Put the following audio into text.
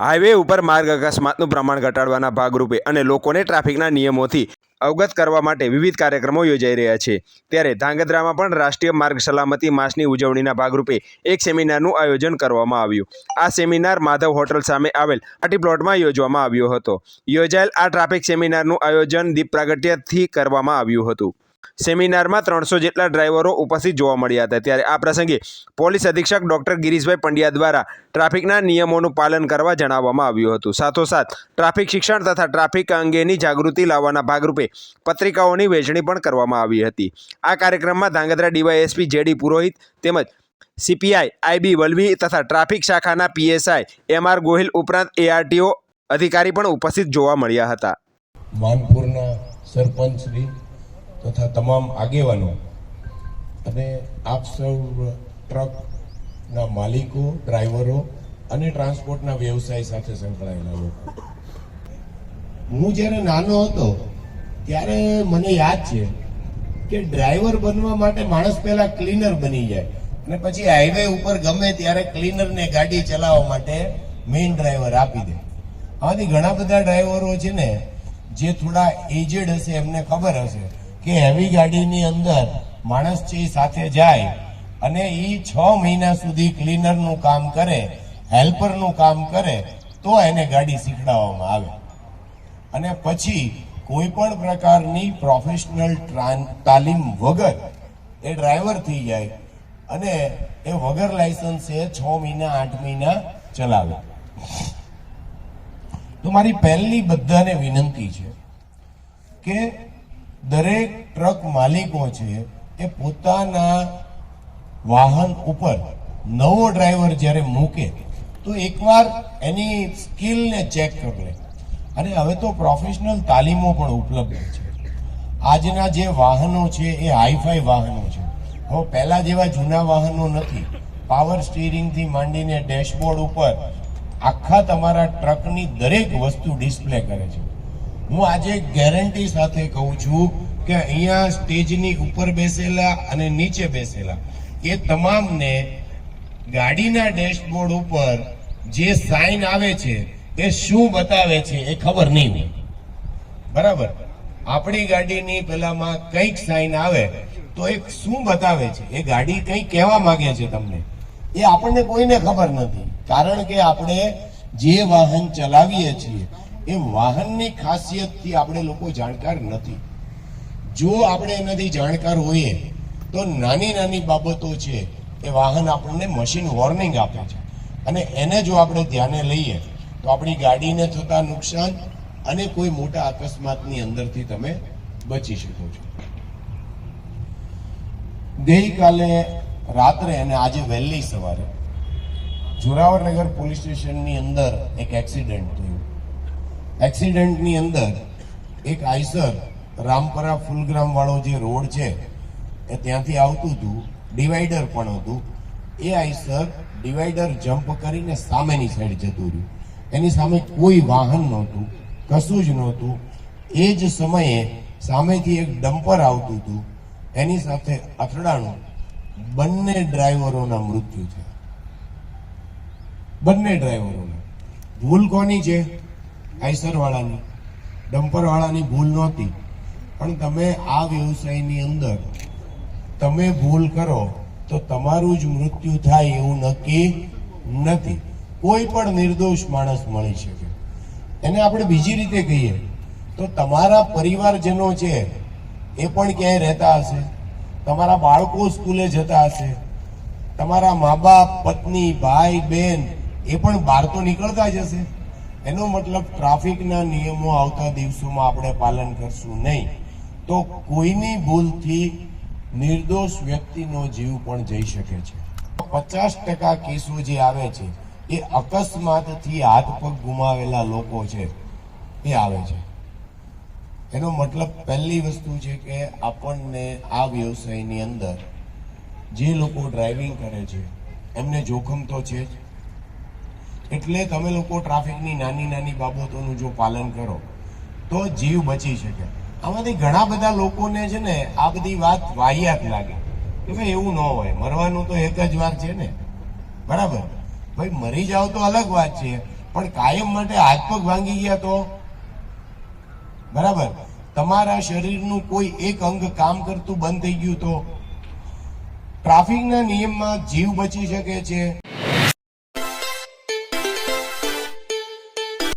Highway ઉપર માર્ગ અકસ્માતનું પ્રમાણ ઘટાડવાના ભાગરૂપે અને લોકોને ટ્રાફિકના નિયમોથી અવગત કરવા માટે વિવિધ કાર્યક્રમો યોજાઈ રહ્યા છે. ત્યારે ધાંગધ્રામાં પણ રાષ્ટ્રીય માર્ગ સલામતી માસની ઉજવણીના ભાગરૂપે એક સેમિનારનું આયોજન કરવામાં આવ્યું. આ સેમિનાર માધવ હોટલ સામે આવેલ આટી પ્લોટમાં યોજવામાં આવ્યો હતો. યોજાયેલ આ ટ્રાફિક સેમિનારનું આયોજન દીપ પ્રાગટ્યથી કરવામાં આવ્યું હતું. સેમિનારમાં ત્રણસો જેટલા ડ્રાઈવરો ઉપસ્થિત જોવા મળ્યા હતા. ત્યારે આ પ્રસંગે પોલીસ અધિક્ષક ડોક્ટર ગિરીશભાઈ પંડ્યા દ્વારા ટ્રાફિકના નિયમોનું પાલન કરવા જણાવવામાં આવ્યું હતું. સાથોસાથ, ટ્રાફિક શિક્ષણ તથા ટ્રાફિક અંગેની જાગૃતિ લાવવાના ભાગરૂપે પત્રિકાઓની વહેંચણી પણ કરવામાં આવી હતી. આ કાર્યક્રમમાં ધાંગધ્રા ડીવાયએસપી જેડી પુરોહિત તેમજ સીપીઆઈ આઈબી વલવી તથા ટ્રાફિક શાખાના પીએસઆઈ એમ આર ગોહિલ ઉપરાંત એઆરટીઓ અધિકારી પણ ઉપસ્થિત જોવા મળ્યા હતા. માનપુરના સરપંચશ્રી તથા તમામ આગેવાનો અને આપ સૌ ટ્રકના માલિકો, ડ્રાઈવરો અને ટ્રાન્સપોર્ટના વ્યવસાય સાથે સંકળાયેલા લોકો. હું જ્યારે નાનો હતો, ત્યારે મને યાદ છે કે ડ્રાઈવર બનવા માટે માણસ પહેલા ક્લીનર બની જાય અને પછી હાઈવે ઉપર ગમે ત્યારે ક્લીનરને ગાડી ચલાવવા માટે મેઇન ડ્રાઈવર આપી દે. આમાંથી ઘણા બધા ડ્રાઈવરો છે ને, જે થોડા એજેડ હશે, એમને ખબર હશે. કે હેવી ગાડીની અંદર માણસ સાથે જાય અને એ છ મહિના સુધી ક્લીનરનું કામ કરે હેલ્પરનું કામ કરે, તો એને ગાડી શીખડાવવામાં આવે. અને પછી કોઈ પણ પ્રકારની પ્રોફેશનલ તાલીમ વગર એ ડ્રાઈવર થઈ જાય અને એ વગર લાયસન્સે છ મહિના, આઠ મહિના ચલાવે. તો મારી પહેલી બધાને વિનંતી છે કે દરેક ટ્રક માલિકો છે એ પોતાના વાહન ઉપર નવો ડ્રાઈવર જ્યારે મૂકે, તો એકવાર એની સ્કિલને ચેક કરી અને હવે તો પ્રોફેશનલ તાલીમો પણ ઉપલબ્ધ છે. આજના જે વાહનો છે એ હાઈફાઈ વાહનો છે. હવે પહેલાં જેવા જૂના વાહનો નથી. પાવર સ્ટીરિંગથી માંડીને ડેશબોર્ડ ઉપર આખા તમારા ટ્રકની દરેક વસ્તુ ડિસ્પ્લે કરે છે. હું આજે ગેરંટી સાથે કહું છું કે અહીંયા સ્ટેજની ઉપર બેસેલા અને નીચે બેસેલા એ તમામને ગાડીના ડેશબોર્ડ ઉપર જે સાઇન આવે છે, એ શું બતાવે છે એ ખબર નહીં હોય. બરાબર? આપણી ગાડીની પેલામાં કંઈક સાઇન આવે તો એ શું બતાવે છે? એ ગાડી કંઈ કહેવા માંગે છે તમને? એ આપણને કોઈને ખબર નથી. કારણ કે આપણે જે વાહન ચલાવીએ છીએ એ વાહનની ખાસિયતથી આપણે લોકો જાણકાર નથી. જો આપણે એનાથી જાણકાર હોઈએ, તો નાની નાની બાબતો છે, એ વાહન આપણને મશીન વોર્નિંગ આપે છે. અને એને જો આપણે ધ્યાને લઈએ, તો આપણી ગાડીને થતા નુકસાન અને કોઈ મોટા અકસ્માતની અંદરથી તમે બચી શકો છો. ગઈકાલે રાત્રે અને આજે વહેલી સવારે જોરાવરનગર પોલીસ સ્ટેશનની અંદર એક એક્સિડન્ટ થયું. એક્સિડન્ટની અંદર એક આઈસર રામપરા ફૂલગ્રામવાળો જે રોડ છે, એ ત્યાંથી આવતું હતું, ડિવાઈડર પણ હતું. એ આઈસર ડિવાઈડર જમ્પ કરીને સામેની સાઈડ જતું રહ્યું. એની સામે કોઈ વાહન નહોતું, કશું જ નહોતું. એ જ સમયે સામેથી એક ડમ્પર આવતું હતું. એની સાથે અથડાણું બંને ડ્રાઈવરોના મૃત્યુ થયા. બંને ડ્રાઈવરોના. ભૂલ કોની છે? આઈસર ડમ્પરવાળાની ભૂલ નહોતી. પણ તમે આ વ્યવસાયની અંદર તમે ભૂલ કરો તો તમારું જ મૃત્યુ થાય એવું નક્કી નથી. કોઈ પણ નિર્દોષ માણસ મળી શકે. એને આપણે બીજી રીતે કહીએ, તો તમારા પરિવારજનો છે, એ પણ ક્યાંય રહેતા હશે? તમારા બાળકો સ્કૂલે જતા હશે? તમારા મા બાપ, પત્ની, ભાઈ બહેન એ પણ બહાર તો નીકળતા જ હશે? એનો મતલબ ટ્રાફિકના નિયમો આવતા દિવસોમાં આપણે પાલન કરશું નહીં. તો કોઈની ભૂલથી નિર્દોષ વ્યક્તિનો જીવ પણ જઈ શકે છે. પચાસ ટકા કેસો જે આવે છે, એ અકસ્માતથી હાથ પગ ગુમાવેલા લોકો છે, એ આવે છે. એનો મતલબ પહેલી વસ્તુ છે કે આપણને આ વ્યવસાયની અંદર જે લોકો ડ્રાઇવિંગ કરે છે, એમને જોખમ તો છે જ. એટલે તમે લોકો ટ્રાફિકની નાની નાની બાબતોનું જો પાલન કરો, તો જીવ બચી શકે. આમાંથી ઘણા બધા લોકોને છે ને, આ બધી વાત વાહિયાત લાગે. કે ભાઈ એવું ન હોય, મરવાનું તો એક જ વાર છે ને. બરાબર? ભાઈ મરી જાવ તો અલગ વાત છે, પણ કાયમ માટે હાથ પગ ભાંગી ગયા તો? બરાબર? તમારા શરીરનું કોઈ એક અંગ કામ કરતું બંધ થઈ ગયું તો? ટ્રાફિકના નિયમમાં જીવ બચી શકે છે.